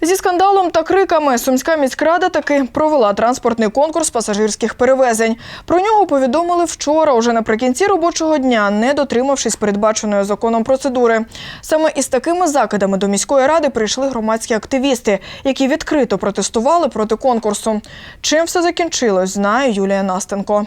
Зі скандалом та криками сумська міськрада таки провела транспортний конкурс пасажирських перевезень. Про нього повідомили вчора, уже наприкінці робочого дня, не дотримавшись передбаченої законом процедури. Саме із такими закидами до міської ради прийшли громадські активісти, які відкрито протестували проти конкурсу. Чим все закінчилось, знає Юлія Настенко.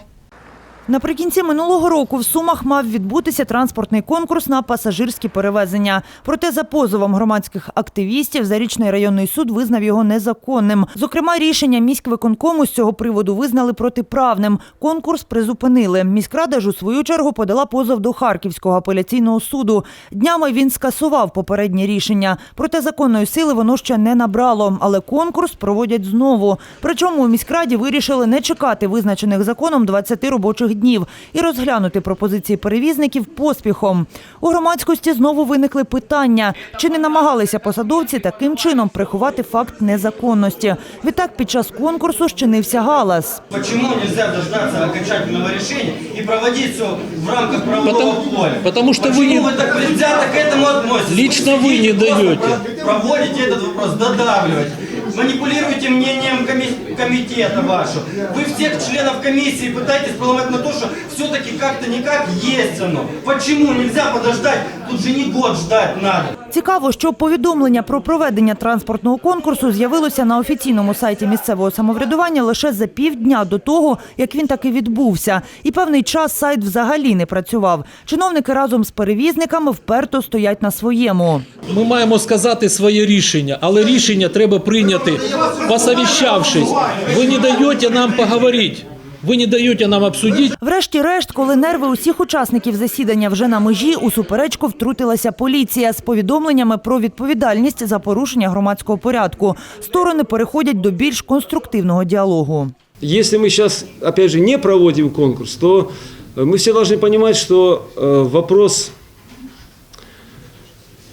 Наприкінці минулого року в Сумах мав відбутися транспортний конкурс на пасажирські перевезення. Проте за позовом громадських активістів Зарічний районний суд визнав його незаконним. Зокрема, рішення міськвиконкому з цього приводу визнали протиправним. Конкурс призупинили. Міськрада ж у свою чергу подала позов до Харківського апеляційного суду. Днями він скасував попереднє рішення. Проте законної сили воно ще не набрало, але конкурс проводять знову. Причому у міськраді вирішили не чекати визначених законом 20 робочих днів і розглянути пропозиції перевізників поспіхом. У громадськості знову виникли питання, чи не намагалися посадовці таким чином приховати факт незаконності. Відтак під час конкурсу щинився галас. Почему нельзя дождаться окончательного решения и проводить все в рамках правового Потому- поля? потому что Почему вы не- вы так предвзято к этому относитесь? Лично вы сидите не просто даете. про- Проводите этот вопрос, додавливаете. Манипулируете мнением коми- комитета вашего. Вы всех членов комиссии пытаетесь поломать на то, что все-таки как-то никак есть оно. Почему нельзя подождать? Тут же не год ждать надо. Цікаво, що повідомлення про проведення транспортного конкурсу з'явилося на офіційному сайті місцевого самоврядування лише за півдня до того, як він таки відбувся. І певний час сайт взагалі не працював. Чиновники разом з перевізниками вперто стоять на своєму. Ми маємо сказати своє рішення, але рішення треба прийняти, посовіщавшись. Ви не даєте нам поговорити, ви не даєте нам обсудити. Врешті-решт, коли нерви усіх учасників засідання вже на межі, у суперечку втрутилася поліція з повідомленнями про відповідальність за порушення громадського порядку. Сторони переходять до більш конструктивного діалогу. Если мы сейчас, опять же, не проводим конкурс, то э, мы все должны понимать, что э, вопрос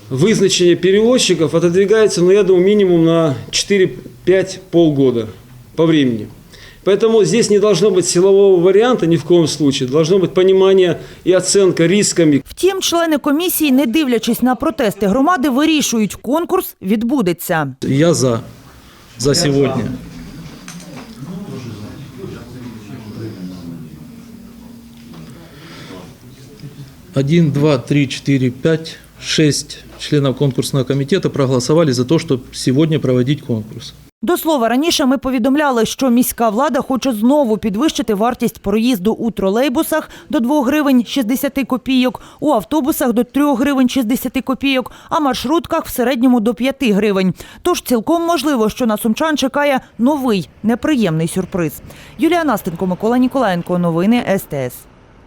вызначения перевозчиков отодвигается, ну, я думаю, минимум на 4-5 полгода по времени. Поэтому здесь не должно быть силового варианта ни в коем случае. Должно быть понимание и оценка рисками, Втім, члени комісії, не дивлячись на протести громади, вирішують, конкурс відбудеться. Я за, за сьогодні. Один, два, три, четыре, пять, шесть членов конкурсного комитета проголосовали за то, чтобы сегодня проводить конкурс. До слова, раніше ми повідомляли, що міська влада хоче знову підвищити вартість проїзду у тролейбусах до 2 гривень 60 копійок, у автобусах до 3 гривень 60 копійок, а маршрутках в середньому до 5 гривень. Тож цілком можливо, що на сумчан чекає новий неприємний сюрприз. Юлія Настенко, Микола Ніколаєнко. Новини СТС.